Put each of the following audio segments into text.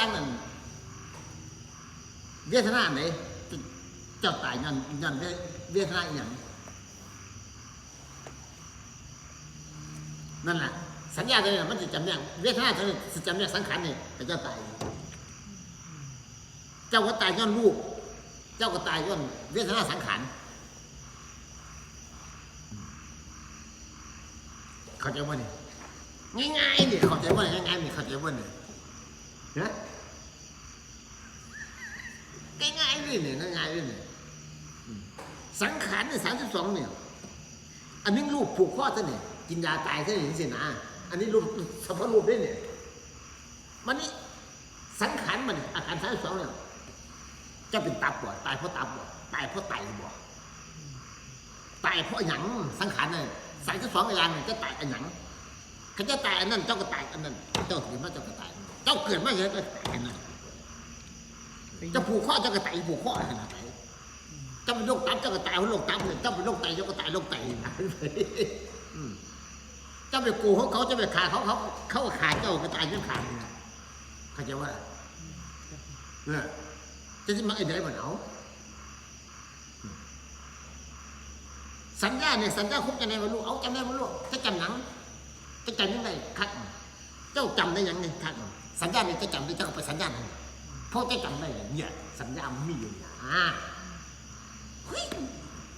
จังนั่นเวทนาไหนเจ้าตายยันยันเวทนาอย่างนั่นแหละสัญญาตัวนี้มันจะจำแนกเวทนาตัวนี้จะจำแนกสังขารนี่แต่เจ้าตาย เจ้าก็ตายย้อนลูกเจ้าก็ตายย้อนเวทนาสังขารเข้าใจว่านี่ง่ายๆนี่เข้าใจว่าง่ายๆนี่เข้าใจว่าเนี่ยนะ ง่ายๆเลยเนี่ยง่ายๆเลยเนี่ยสังขารเนี่ยสามสิบสองเนี่ยอันนี้รูปผูกข้อซะเนี่ยกินยาตายซะเนี่ยสินะอันนี้รูปสัพพะรูปด้เนี่ยมันนี่สังขารมันอาการสามสิบสองเนี่ยจะเป็นตับบ่ตายเพราะตับบ่ตายเพราะไตบ่ตายเพราะหยังสังขารเนี่ยสามสิบสองอย่างเนี่ยจะตายอันหยังเขาจะตายอันนั้นเจ้าก็ตายอันนั้นเจ้าเกิดมาเจ้าก็ตายเจ้าเกิดมาเยอะก็ตายอันนั้น จ้าผูกข้อเจ้าก็ตายผูกข้อขนาดไหนเจ้าเป็นโรคตับเจ้าก็ตายเพราะโรคตับเลยเจ้าเป็นโรคไตเจ้าก็ตายโรคไตนะอืมเจ้าไปกงเขาเขาจะไปขาเขาเขาเขาขาเจ้าก็ตายเจ้าขาเนี่ยเข้าใจว่าเนี่ยจะจะมาไอ้ไหนมันเอาสัญญาเนี่ยสัญญาคุกจะในวันลูกเอาจำได้วันลูกจะจำหนังจะจำยังไงคักเจ้าจำได้ยังไงคักสัญญาเนี่ยจะจำได้เจ้าไปสัญญาหนึ่งเพราะจะจำได้เลยเนี่ยสัญญามันมีอยู่นี่ยอ่าเฮ้ย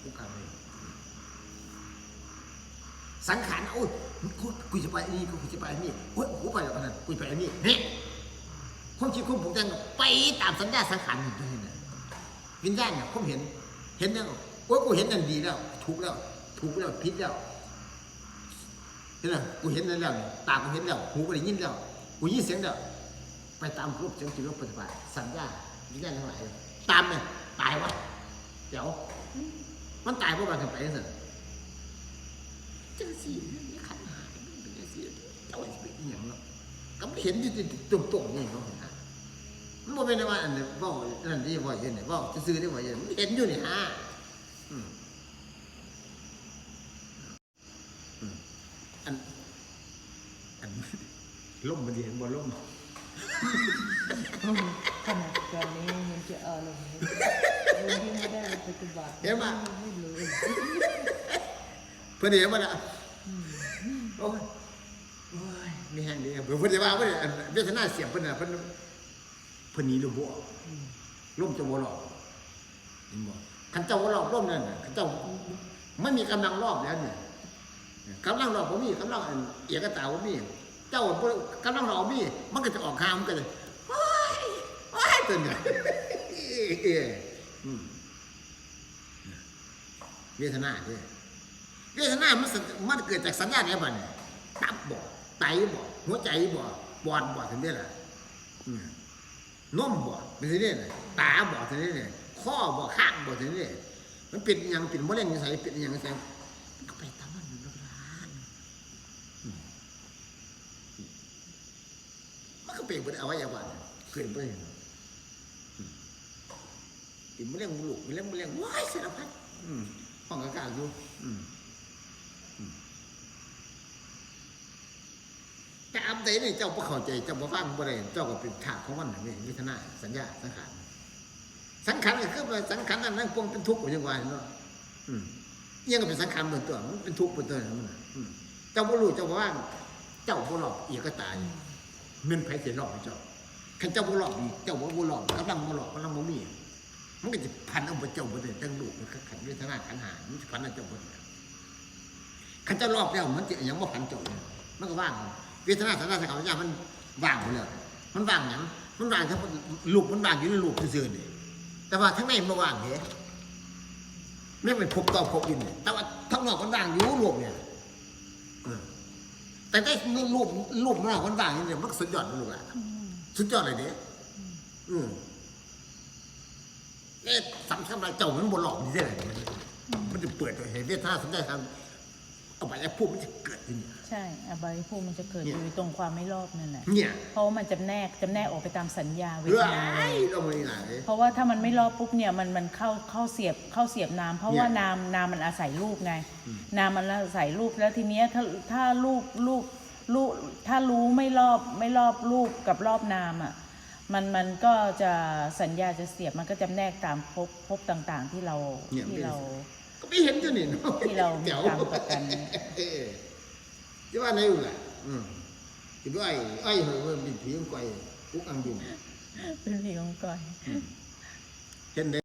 กูกลับเลยสังขารโอ้ยกูกูจะไปนนี้กูจะไปนนี้โอ้ยกูไปแล้วกันนั้นกูไปนนี้เนี่ยความคิดความผมแต่งไปตามสัญญาสังขารนี่ด้วยนะวิญญาณเนี่ยผมเห็น เห็นยังโอ้ยกูเห็นนั่นดีแล้ว ถูกแล้ว ถูกแล้วผิดแล้วเห็นไหมกูเห็นนั่นแล้วตากูเห็นแล้วหูกูได้ยินแล้วกูยินเสียงแล้ว ไปตามรูปเสียงจิตรูปปฏิบัติสัญญาวิญญาณทั้งหลายตามเนี่ยตายวะเดี๋ยว มันตายเพราะว่าทำไปนั่นสิจังสีนี่ขันหายมันเป็นจังสีเจ้าสิเป็นอย่างเนาะก็ไม่เห็นอยู่ตรงตรงๆนี่เนาะฮะมันบ่เป็นได้ว่าอันนี้เว่าอันนั้นที่ว่าเห็นเนี่ยว่าซื้อได้ว่าเห็นมันเห็นอยู่นี่ฮะอันอันล่มมันเห็นบ่ล่ม ขนาดตอนนี้มันจะอารมณ์รู้ที่ไม่ได้ปฏิบัติ เห็นปะไม่รู้เพื่อนเห็นมันอะโอ้ยโอ้ยมีแห้งดีเพื่อนเพื่อนจะว่าเพื่อนอันเวทนาเสียบเพื่อนอะเพื่อนเพื่อนหนี้ลมบ่ล่มจะบ่หลอกเห็นบ่ขันเจ้าบ่หลอกล่มนั่นน่ะขันเจ้าไม่มีกำลังรอบแล้วเนี่ยกำลังรอบผมมีกำลังอันเอียกระตาผมมีเจ้าบ่กำลังรอบมีมันก็จะออกข้างมันก็จะโอ้ยโอ้ยตัวเนี่ย เวทนาเนี่ยเวทนามันมันเกิดจากสัญญาณอะไรบ้างตับบ่ไตบ่หัวใจบ่ปอดบ่ถึงได้ล่ะอืมนมบ่เป็นที่นี่ยตาบ่ถึงได้เลยข้อบ่ข้างบ่ถึงได้เลยมันเป็นอหยังเป็นมะเร็งใส่เป็นอหยังใส่ก็ไปตามมันอยู่แล้วล่ะอืมมันก็เปลี่ยนเป็นอวัยวะเปลี่ยนไปอืมเป็นมะเร็งลูกมะเร็งมะเร็งว้ายสารพัดอืม ห้องอากาศอยู่อืมแต่อัปเดตนี่เจ้าบ่เข้าใจเจ้าบ่ฟังบ่ได้เจ้าก็เป็นถาดของมันนี่วิทนาสัญญาสังขารสังขารก็คือสังขารนั้นนั่นพวงเป็นทุกข์อยู่จังว่าเนาะอืมเอียงก็เป็นสังขารเหมือนตัวมันเป็นทุกข์เป็นตัวนั่นมันเจ้าบ่รู้เจ้าบ่ว่างเจ้าบ่หลอกอีกก็ตายเงินไผเสิหลอกให้เจ้าคันเจ้าบ่หลอกอีกเจ้าบ่บ่หลอกกำลังบ่หลอกกำลังบ่มี มันก็จะพันเอาบ่เจ้าบ่ได้ตั้งลูกมันก็ขันเวทนาขันหามันสิพันเอาเจ้าบ่ได้คันจ้าหลอกแล้วมันสิอิหยังบ่พันเจ้าเนี่ยมันก็ว่างเวทนาสัญญาสังขารวิญญาณมันว่างหมดเลยมันว่างหยังมันว่างทั้งลูกมันว่างอยู่ในลูกซื่อๆนี่แต่ว่าทั้งในมันว่างเด้ไม่เป็นภพต่อภพอยู่นี่แต่ว่าทั้งนอกมันว่างอยู่ลูกเนี่ยแต่ได้รูปรูปนอกมันว่างอยู่เนี่ยมันสุดยอดลูกหละสุดยอดเลยเด้อืม เอ๊ะสำคัญอะไรเจ้ามันบ่หลอกนี่ได้ไงมันจะเปิดให้เวทนาสัญญาสังขารเอาไปแล้วพูดมันจะเกิดขึ้น ใช่อบายภูมิมันจะเกิดเนี่ยอยู่ตรงความไม่รอบนั่นแหละเนี่ยเพราะว่ามันจำแนกจำแนกออกไปตามสัญญาเวเฮ้ทนาเลยยเราไม่ไหนเพราะว่าถ้ามันไม่รอบปุ๊บเนี่ยมันมันเข้าเข้าเสียบเข้าเสียบน้ำเพราะว่าเนี่ยนามนามมันอาศัยรูปไงนามมันอาศัยรูปแล้วทีเนี้ยถ้าถ้ารูปรูปรูปถ้ารู้ไม่รอบไม่รอบรูปกับรอบนามอะ มันมันก็จะสัญญาจะเสียบมันก็จำแนกตามภพภพต่างๆ ที่เราเนี่ยที่เรา ก็ไม่เห็นอยู่นี่เนาะที่เรามีจ๋วกรรมต่อกันเออจะว่าไหนอยู่ล่ะอืมจะไปไอ้ไอ้เหอะว่ามีผีของไก่กุกอังยุงเป็นผีของก้อยเห็นได้